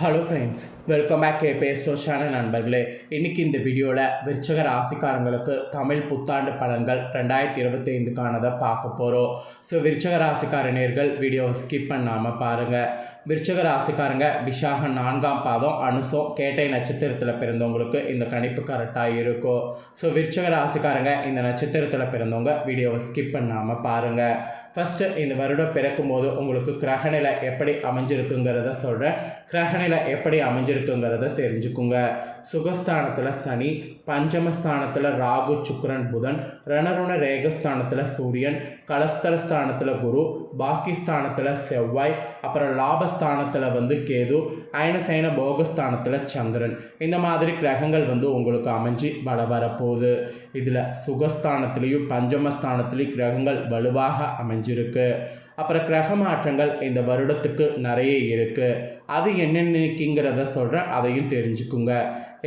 Hello friends welcome back கேபேஸ் channel நண்பர்களே. இன்னைக்கு இந்த வீடியோவில் விருச்சக ராசிக்காரங்களுக்கு தமிழ் புத்தாண்டு பலன்கள் ரெண்டாயிரத்தி இருபத்தி ஐந்துக்கானதை பார்க்க போகிறோம் ஸோ விருச்சக ராசிக்காரணியர்கள் வீடியோவை ஸ்கிப் பண்ணாமல் பாருங்கள் விருச்சக ராசிக்காரங்க விஷாக நான்காம் பாதம் அனுசம் கேட்டை நட்சத்திரத்தில் பிறந்தவங்களுக்கு இந்த கணிப்பு கரெக்டாக இருக்கும். ஸோ விருச்சக ராசிக்காரங்க இந்த நட்சத்திரத்தில் பிறந்தவங்க வீடியோவை ஸ்கிப் பண்ணாமல் பாருங்கள் ஃபஸ்ட்டு இந்த வருடம் பிறக்கும் போது உங்களுக்கு கிரகநிலை எப்படி அமைஞ்சிருக்குங்கிறத சொல்கிறேன் கிரகநிலை எப்படி அமைஞ்சிருக்குங்கிறத தெரிஞ்சுக்குங்க. சுகஸ்தானத்தில் சனி பஞ்சமஸ்தானத்தில் ராகு சுக்ரன் புதன் ரணருண ரேகஸ்தானத்தில் சூரியன் கலஸ்தரஸ்தானத்தில் குரு பாக்கிஸ்தானத்தில் செவ்வாய் அப்புறம் லாபஸ்தானத்தில் வந்து கேது அயனசைன போகஸ்தானத்தில் சந்திரன். இந்த மாதிரி கிரகங்கள் வந்து உங்களுக்கு அமைஞ்சு வள வரப்போகுது. இதில் சுகஸ்தானத்துலேயும் பஞ்சமஸ்தானத்துலேயும் கிரகங்கள் வலுவாக அமைஞ்சிருக்கு. அப்புறம் கிரக மாற்றங்கள் இந்த வருடத்துக்கு நிறைய இருக்குது அது என்னென்னங்கிறத சொல்கிறேன் அதையும் தெரிஞ்சுக்குங்க.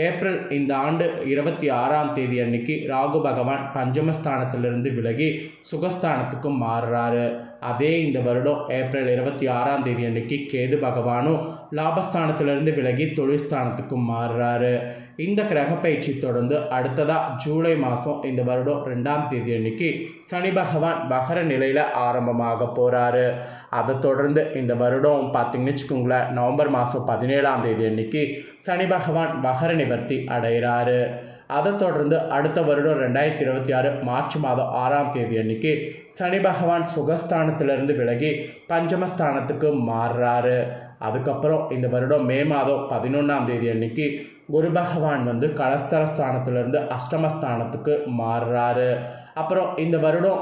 ஏப்ரல் இந்த ஆண்டு இருபத்தி ஆறாம் தேதி அன்னைக்கு ராகு பகவான் பஞ்சமஸ்தானத்திலிருந்து விலகி சுகஸ்தானத்துக்கு மாறுறாரு. அதே இந்த வருடம் ஏப்ரல் இருபத்தி ஆறாம் தேதி அன்னைக்கு கேது பகவானும் லாபஸ்தானத்திலிருந்து விலகி தொழில்ஸ்தானத்துக்கு மாறுறாரு. இந்த கிரக பயிற்சி தொடர்ந்து அடுத்ததாக ஜூலை மாதம் இந்த வருடம் ரெண்டாம் தேதி அன்னைக்கு சனி பகவான் வகர நிலையில் ஆரம்பமாக போகிறாரு அதை தொடர்ந்து இந்த வருடம் பார்த்திங்கன்னு வச்சுக்கோங்களேன் நவம்பர் மாதம் பதினேழாம் தேதி அன்னைக்கு சனி பகவான் வகர நிவர்த்தி அடைகிறாரு. அதை தொடர்ந்து அடுத்த வருடம் ரெண்டாயிரத்தி இருபத்தி ஆறு மார்ச் மாதம் ஆறாம் தேதி அன்னைக்கு சனி பகவான் சுகஸ்தானத்திலிருந்து விலகி பஞ்சமஸ்தானத்துக்கு மாறுறாரு. அதுக்கப்புறம் இந்த வருடம் மே மாதம் பதினொன்றாம் தேதி அன்னைக்கு குரு பகவான் வந்து கலஸ்தரஸ்தானத்திலிருந்து அஷ்டமஸ்தானத்துக்கு மாறுறாரு. அப்புறம் இந்த வருடம்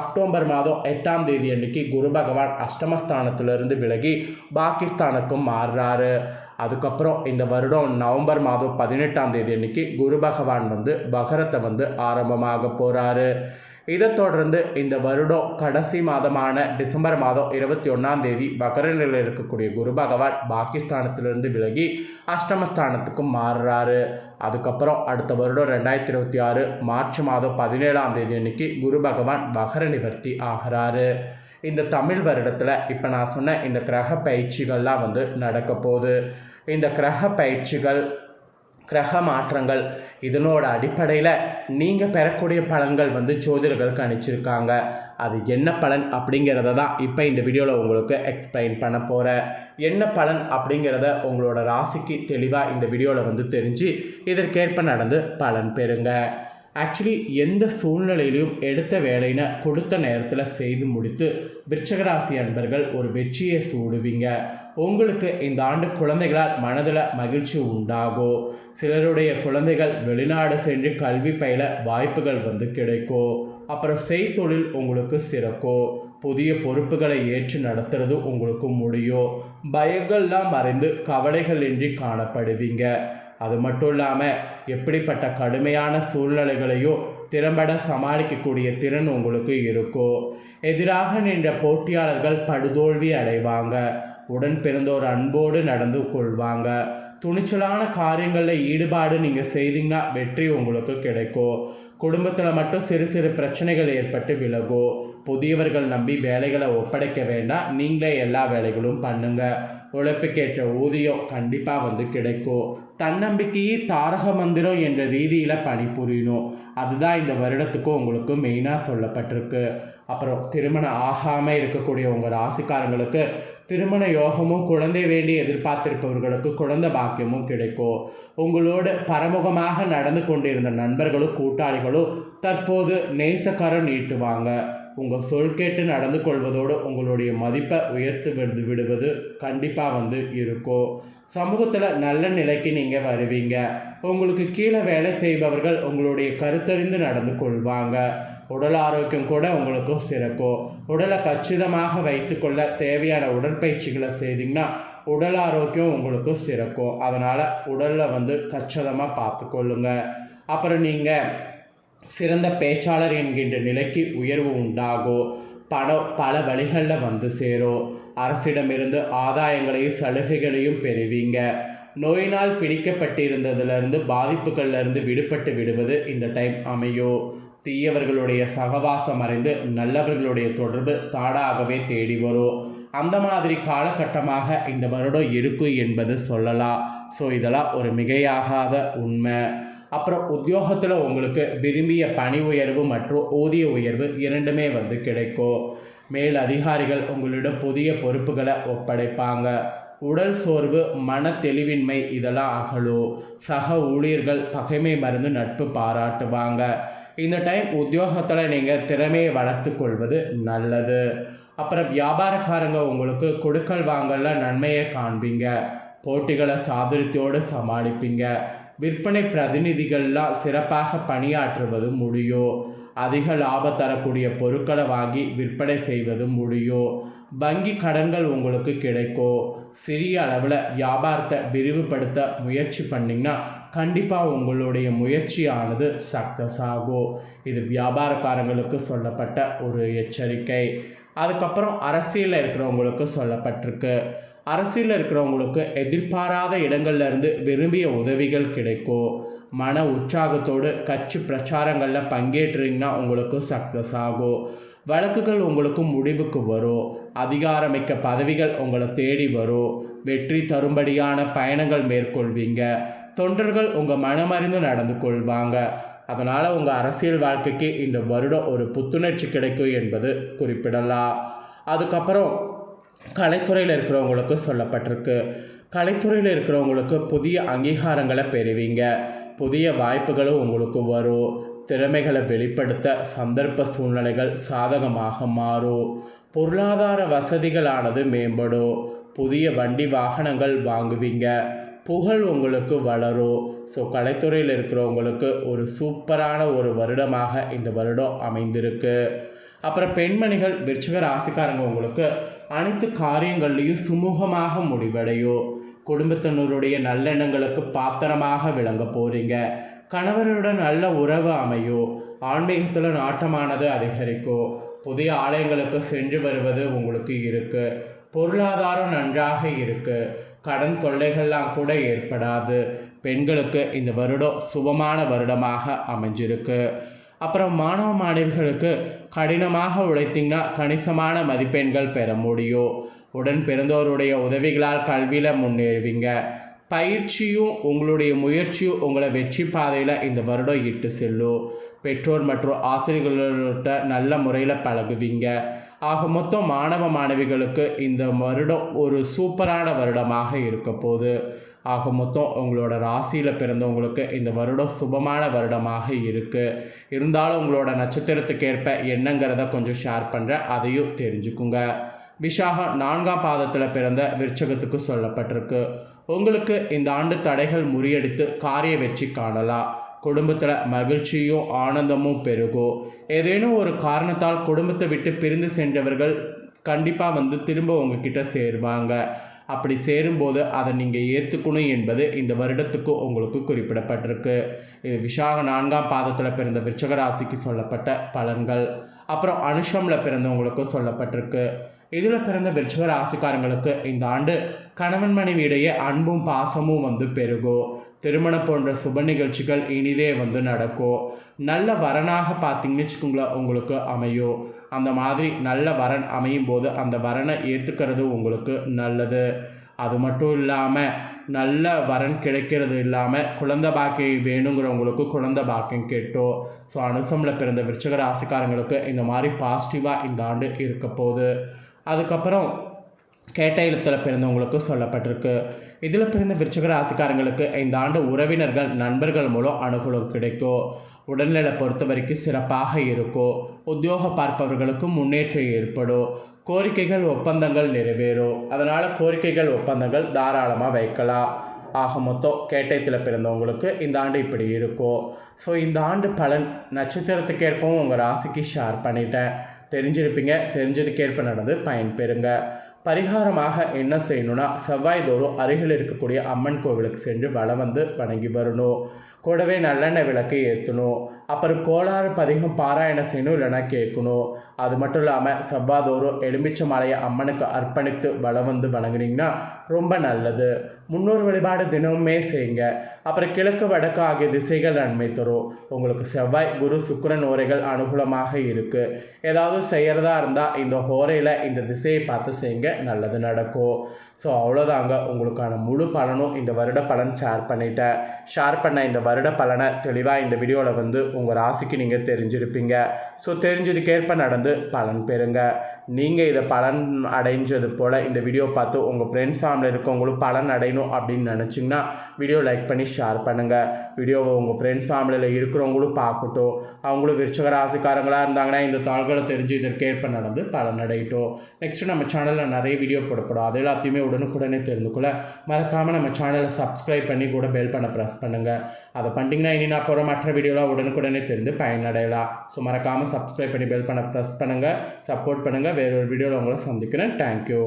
அக்டோபர் மாதம் எட்டாம் தேதி அன்னைக்கு குரு பகவான் அஷ்டமஸ்தானத்திலிருந்து விலகி பாகிஸ்தானுக்கும் மாறுறாரு. அதுக்கப்புறம் இந்த வருடம் நவம்பர் மாதம் பதினெட்டாம் தேதி அன்னைக்கு குரு பகவான் வந்து பகரத்தை வந்து ஆரம்பமாக போகிறாரு இதை தொடர்ந்து இந்த வருடம் கடைசி மாதமான டிசம்பர் மாதம் இருபத்தி ஒன்றாம் தேதி பக்ரனில் இருக்கக்கூடிய குரு பகவான் பாகிஸ்தானத்திலிருந்து விலகி அஷ்டமஸ்தானத்துக்கு மாறுறாரு. அதுக்கப்புறம் அடுத்த வருடம் ரெண்டாயிரத்தி இருபத்தி ஆறு மார்ச் மாதம் பதினேழாம் தேதி அன்னைக்கு குரு பகவான் பகர நிவர்த்தி ஆகிறாரு. இந்த தமிழ் வருடத்தில் இப்போ நான் சொன்ன இந்த கிரக பயிற்சிகள்லாம் வந்து நடக்க போகுது. இந்த கிரக பயிற்சிகள் கிரக மாற்றங்கள் இதனோட அடிப்படையில் நீங்கள் பெறக்கூடிய பலன்கள் வந்து ஜோதிடர்கள் கணிச்சிருக்காங்க அது என்ன பலன் அப்படிங்கிறத தான் இப்போ இந்த வீடியோவில் உங்களுக்கு எக்ஸ்பிளைன் பண்ண போகிறேன் என்ன பலன் அப்படிங்கிறத உங்களோட ராசிக்கு தெளிவாக இந்த வீடியோவில் வந்து தெரிஞ்சு இதற்கேற்ப நடந்து பலன் பெறுங்க. ஆக்சுவலி எந்த சூழ்நிலையிலையும் எடுத்த வேலையினை கொடுத்த நேரத்தில் செய்து முடித்து விருச்சகராசி அன்பர்கள் ஒரு வெற்றியை சூடுவீங்க. உங்களுக்கு இந்த ஆண்டு குழந்தைகளால் மனதில் மகிழ்ச்சி உண்டாகும் சிலருடைய குழந்தைகள் வெளிநாடு சென்று கல்வி பயில வாய்ப்புகள் வந்து கிடைக்கும் அப்புறம் செய்தொழில் உங்களுக்கு சிறக்கும் புதிய பொறுப்புகளை ஏற்று நடத்துறது உங்களுக்கு முடியும் பயங்கள்லாம் மறைந்து கவலைகள் இன்றி காணப்படுவீங்க. அது மட்டும் இல்லாமல் எப்படிப்பட்ட கடுமையான சூழ்நிலைகளையும் திறம்பட சமாளிக்கக்கூடிய திறன் உங்களுக்கு இருக்கும் எதிராக நின்ற போட்டியாளர்கள் படுதோல்வி அடைவாங்க. உடன் பிறந்தோர் அன்போடு நடந்து கொள்வாங்க. துணிச்சலான காரியங்களில் ஈடுபாடு நீங்கள் செய்தீங்கன்னா வெற்றி உங்களுக்கு கிடைக்கும். குடும்பத்தில் மட்டும் சிறு சிறு பிரச்சனைகள் ஏற்பட்டு விலகும் புதியவர்கள் நம்பி வேலைகளை ஒப்படைக்க வேண்டாம். நீங்களே எல்லா வேலைகளும் பண்ணுங்கள் உழைப்புக்கேற்ற ஊதியம் கண்டிப்பாக வந்து கிடைக்கும். தன்னம்பிக்கையே தாரக மந்திரம் என்ற ரீதியில் பணிபுரியணும். அதுதான் இந்த வருடத்துக்கும் உங்களுக்கு மெயினாக சொல்லப்பட்டிருக்கு. அப்புறம் திருமணம் ஆகாமல் இருக்கக்கூடிய உங்கள் ராசிக்காரங்களுக்கு திருமண யோகமும் குழந்தை வேண்டி எதிர்பார்த்திருப்பவர்களுக்கு குழந்தை பாக்கியமும் கிடைக்கும். உங்களோடு பரமுகமாக நடந்து கொண்டிருந்த நண்பர்களும் கூட்டாளிகளும் தற்போது நேசக்கரம் நீட்டுவாங்க. உங்கள் சொல் கேட்டு நடந்து கொள்வதோடு உங்களுடைய மதிப்பை உயர்த்து விடு விடுவது கண்டிப்பாக வந்து இருக்கும். சமூகத்தில் நல்ல நிலைக்கு நீங்கள் வருவீங்க. உங்களுக்கு கீழே வேலை செய்பவர்கள் உங்களுடைய கருத்தறிந்து நடந்து கொள்வாங்க. உடல் ஆரோக்கியம் கூட உங்களுக்கு சிறக்கும். உடலை கச்சிதமாக வைத்துக்கொள்ள தேவையான உடற்பயிற்சிகளை செய்தீங்கன்னா உடல் ஆரோக்கியம் உங்களுக்கு சிறக்கும். அதனால் உடலை வந்து கச்சிதமாக பார்த்துக்கொள்ளுங்க அப்புறம் நீங்கள் சிறந்த பேச்சாளர் என்கின்ற நிலைக்கு உயர்வு உண்டாகும். பணம் பல வழிகளில் வந்து சேரும். அரசிடமிருந்து ஆதாயங்களையும் சலுகைகளையும் பெறுவீங்க. நோயினால் பிடிக்கப்பட்டிருந்ததுலேருந்து பாதிப்புகள்லேருந்து விடுபட்டு விடுவது இந்த டைம் அமையும். தீயவர்களுடைய சகவாசம் அறிந்து நல்லவர்களுடைய தொடர்பு தாடாகவே தேடி வரும். அந்த மாதிரி காலகட்டமாக இந்த வருடம் இருக்கும் என்பது சொல்லலாம். ஸோ இதெல்லாம் ஒரு மிகையாகாத உண்மை. அப்புறம் உத்தியோகத்தில் உங்களுக்கு விரும்பிய பணி உயர்வு மற்றும் ஊதிய உயர்வு இரண்டுமே வந்து கிடைக்கும். மேல் அதிகாரிகள் உங்களிடம் புதிய பொறுப்புகளை ஒப்படைப்பாங்க. உடல் சோர்வு மன தெளிவின்மை இதெல்லாம் அகலும். சக ஊழியர்கள் பகைமை மருந்து நட்பு பாராட்டுவாங்க. இந்த டைம் உத்தியோகத்தில் நீங்கள் திறமையை வளர்த்து கொள்வது நல்லது. அப்புறம் வியாபாரக்காரங்க உங்களுக்கு கொடுக்கல் வாங்கல நன்மையை காண்பீங்க. போட்டிகளை சாதுரியத்தோடு சமாளிப்பீங்க. விற்பனை பிரதிநிதிகள்லாம் சிறப்பாக பணியாற்றுவது முடியும் அதிக லாபம் தரக்கூடிய பொருட்களை வாங்கி விற்பனை செய்வது முடியும் வங்கி கடன்கள் உங்களுக்கு கிடைக்கும் சிறிய அளவில் வியாபாரத்தை விரிவுபடுத்த முயற்சி பண்ணிங்கன்னா கண்டிப்பாக உங்களுடைய முயற்சியானது சக்ஸஸ் ஆகும் இது வியாபாரக்காரங்களுக்கு சொல்லப்பட்ட ஒரு எச்சரிக்கை. அதுக்கப்புறம் அரசியலில் இருக்கிறவங்களுக்கு சொல்லப்பட்டிருக்கு. அரசியலில் இருக்கிறவங்களுக்கு எதிர்பாராத இடங்கள்லேருந்து விரும்பிய உதவிகள் கிடைக்கும். மன உற்சாகத்தோடு கட்சி பிரச்சாரங்களில் பங்கேற்றீங்கன்னா உங்களுக்கு சக்ஸஸ் ஆகும். வழக்குகள் உங்களுக்கு முடிவுக்கு வரும். அதிகாரமிக்க பதவிகள் உங்களை தேடி வரும். வெற்றி தரும்படியான பயணங்கள் மேற்கொள்வீங்க. தொண்டர்கள் உங்கள் மனமறிந்து நடந்து கொள்வாங்க. அதனால் உங்கள் அரசியல் வாழ்க்கைக்கு இந்த வருடம் ஒரு புத்துணர்ச்சி கிடைக்கும் என்பது குறிப்பிடலாம். அதுக்கப்புறம் கலைத்துறையில் இருக்கிறவங்களுக்கு சொல்லப்பட்டிருக்கு. கலைத்துறையில் இருக்கிறவங்களுக்கு புதிய அங்கீகாரங்களை பெறுவீங்க. புதிய வாய்ப்புகளும் உங்களுக்கு வரும். திறமைகளை வெளிப்படுத்த சந்தர்ப்ப சூழ்நிலைகள் சாதகமாக மாறும். பொருளாதார வசதிகளானது மேம்படும். புதிய வண்டி வாகனங்கள் வாங்குவீங்க. புகழ் உங்களுக்கு வளரும். ஸோ கலைத்துறையில் இருக்கிறவங்களுக்கு ஒரு சூப்பரான ஒரு வருடமாக இந்த வருடம் அமைந்திருக்கு. அப்புறம் பெண்மணிகள் விருச்சிக ராசிக்காரங்க உங்களுக்கு அனைத்து காரியங்கள்லையும் சுமூகமாக முடிவடையும் குடும்பத்தினருடைய நல்லெண்ணங்களுக்கு பாத்திரமாக விளங்க போகிறீங்க கணவருடன் நல்ல உறவு அமையும் ஆன்மீகத்தில் நாட்டமானது அதிகரிக்கும் புதிய ஆலயங்களுக்கு சென்று வருவது உங்களுக்கு இருக்குது பொருளாதாரம் நன்றாக இருக்குது கடன் தொல்லைகள்லாம் கூட ஏற்படாது. பெண்களுக்கு இந்த வருடம் சுபமான வருடமாக அமைஞ்சிருக்கு. அப்புறம் மாணவ மாணவிகளுக்கு கடினமாக உழைத்தீங்கன்னா கணிசமான மதிப்பெண்கள் பெற முடியும். உடன் பிறந்தோருடைய உதவிகளால் கல்வியில் முன்னேறுவீங்க. பயிற்சியும் உங்களுடைய முயற்சியும் உங்களை வெற்றி பாதையில் இந்த வருடம் இட்டு செல்லும். பெற்றோர் மற்றும் ஆசிரியர்கள்ட்ட நல்ல முறையில் பழகுவீங்க. ஆக மொத்தம் மாணவ மாணவிகளுக்கு இந்த வருடம் ஒரு சூப்பரான வருடமாக இருக்க போகுது. ஆக மொத்தம் உங்களோட ராசியில் பிறந்தவங்களுக்கு இந்த வருடம் சுபமான வருடமாக இருக்குது இருந்தாலும் உங்களோட நட்சத்திரத்துக்கு ஏற்ப என்னங்கிறத கொஞ்சம் ஷேர் பண்ணுறேன் அதையும் தெரிஞ்சுக்குங்க. விஷாகம் நான்காம் பாதத்தில் பிறந்த விருச்சகத்துக்கு சொல்லப்பட்டிருக்கு. உங்களுக்கு இந்த ஆண்டு தடைகள் முறியடித்து காரிய வெற்றி காணலாம். குடும்பத்தில் மகிழ்ச்சியும் ஆனந்தமும் பெருகும். ஏதேனும் ஒரு காரணத்தால் குடும்பத்தை விட்டு பிரிந்து சென்றவர்கள் கண்டிப்பாக வந்து திரும்ப உங்ககிட்ட சேருவாங்க. அப்படி சேரும்போது அதை நீங்கள் ஏற்றுக்கணும் என்பது இந்த வருடத்துக்கு உங்களுக்கு குறிப்பிடப்பட்டிருக்கு. இது விஷாக நான்காம் பாதத்தில் பிறந்த விருச்சக ராசிக்கு சொல்லப்பட்ட பலன்கள். அப்புறம் அனுஷமில் பிறந்தவங்களுக்கு சொல்லப்பட்டிருக்கு. இதில் பிறந்த விருச்சக ராசிக்காரங்களுக்கு இந்த ஆண்டு கணவன் மனைவி இடையே அன்பும் பாசமும் வந்து பெருகும் திருமணம் போன்ற சுப நிகழ்ச்சிகள் இனிதே வந்து நடக்கும் நல்ல வரனாக பார்த்தீங்கன்னு வச்சுக்கோங்களேன் உங்களுக்கு அமையும் அந்த மாதிரி நல்ல வரன் அமையும் போது அந்த வரனை ஏற்றுக்கிறது உங்களுக்கு நல்லது. அது மட்டும் இல்லாமல் நல்ல வரன் கிடைக்கிறது இல்லாமல் குழந்த பாக்கியம் வேணுங்கிறவங்களுக்கு குழந்த பாக்கியம் கேட்டோம் ஸோ அனுசமில் பிறந்த விருச்சக ராசிக்காரங்களுக்கு இந்த மாதிரி பாசிட்டிவாக இந்த ஆண்டு இருக்க போகுது. அதுக்கப்புறம் கேட்ட எழுத்தில் பிறந்தவங்களுக்கு சொல்லப்பட்டிருக்கு. இதில் பிறந்த விருச்சக ராசிக்காரங்களுக்கு இந்த ஆண்டு உறவினர்கள் நண்பர்கள் மூலம் அனுகூலம் கிடைக்கும். உடல்நிலை பொறுத்த வரைக்கும் சிறப்பாக இருக்கும் உத்தியோக பார்ப்பவர்களுக்கும் முன்னேற்றம் ஏற்படும் கோரிக்கைகள் ஒப்பந்தங்கள் நிறைவேறும் அதனால் கோரிக்கைகள் ஒப்பந்தங்கள் தாராளமாக வைக்கலாம். ஆக மொத்தம் கேட்டயத்தில் பிறந்தவங்களுக்கு இந்த ஆண்டு இப்படி இருக்கும் ஸோ இந்த ஆண்டு பலன் நட்சத்திரத்துக்கு ஏற்பவும் உங்கள் ராசிக்கு ஷேர் பண்ணிட்டேன். தெரிஞ்சிருப்பீங்க தெரிஞ்சதுக்கேற்ப நடந்து பயன்பெறுங்க பரிகாரமாக என்ன செய்யணும்னா செவ்வாய் தோறும் அருகில் இருக்கக்கூடிய அம்மன் கோவிலுக்கு சென்று வளம் வந்து வணங்கி வரணும். கூடவே நல்லெண்ணெய் விளக்கு ஏற்றணும் அப்புறம் கோளாறு பதிகம் பாராயணம் செய்யணும் இல்லைன்னா கேட்கணும் அது மட்டும் இல்லாமல் செவ்வாதோறும் எலுமிச்சை மலையை அம்மனுக்கு அர்ப்பணித்து வலம் வந்து வணங்குனீங்கன்னா ரொம்ப நல்லது. முன்னூறு வழிபாடு தினமுமே செய்யுங்க அப்புறம் கிழக்கு வடக்கு ஆகிய திசைகள் நன்மை தரும். உங்களுக்கு செவ்வாய் குரு சுக்கரன் ஓரைகள் அனுகூலமாக இருக்குது ஏதாவது செய்கிறதா இருந்தால் இந்த ஹோரையில் இந்த திசையை பார்த்து செய்யுங்க நல்லது நடக்கும். ஸோ அவ்வளோதாங்க. உங்களுக்கான முழு பலனும் இந்த வருட பலன் ஷேர் பண்ணிட்டேன். ஷேர் பண்ண இந்த வருட பலனை தெளிவாக இந்த வீடியோவில் வந்து உங்கள் ராசிக்கு நீங்கள் தெரிஞ்சிருப்பீங்க. ஸோ தெரிஞ்சதுக்கேற்ப நடந்து பலன் பெறுங்க. நீங்கள் இதை பலன் அடைஞ்சது போல் இந்த வீடியோ பார்த்து உங்கள் ஃப்ரெண்ட்ஸ் ஃபேமிலி இருக்கவங்களும் பலன் அடையணும் அப்படின்னு நினச்சிங்கன்னா வீடியோ லைக் பண்ணி ஷேர் பண்ணுங்கள் வீடியோவை உங்கள் ஃப்ரெண்ட்ஸ் ஃபேமிலியில் இருக்கிறவங்களும் பார்க்கட்டும். அவங்களும் விருச்சக ராசிக்காரங்களாக இருந்தாங்கன்னா இந்த தாள்களை தெரிஞ்சு இதற்கேற்ப நடந்து பலன் அடையட்டும். நெக்ஸ்ட்டு நம்ம சேனலில் நிறைய வீடியோ போடப்படும். அது எல்லாத்தையுமே உடனுக்குடனே தெரிந்து கொள்ள மறக்காமல் நம்ம சேனலை சப்ஸ்கிரைப் பண்ணி கூட பெல் பண்ண ப்ரெஸ் பண்ணுங்கள் அதை பண்ணிட்டீங்கன்னா இனி நான் போகிற மற்ற வீடியோலாம் உடனுக்குடனே தெரிந்து பயனடையலாம். ஸோ மறக்காமல் சப்ஸ்கிரைப் பண்ணி பெல் பண்ண ப்ரெஸ் பண்ணுங்கள் சப்போர்ட் பண்ணுங்கள் வேறொரு வீடியோவில் உங்களை சந்திக்கிறேன். தேங்க்யூ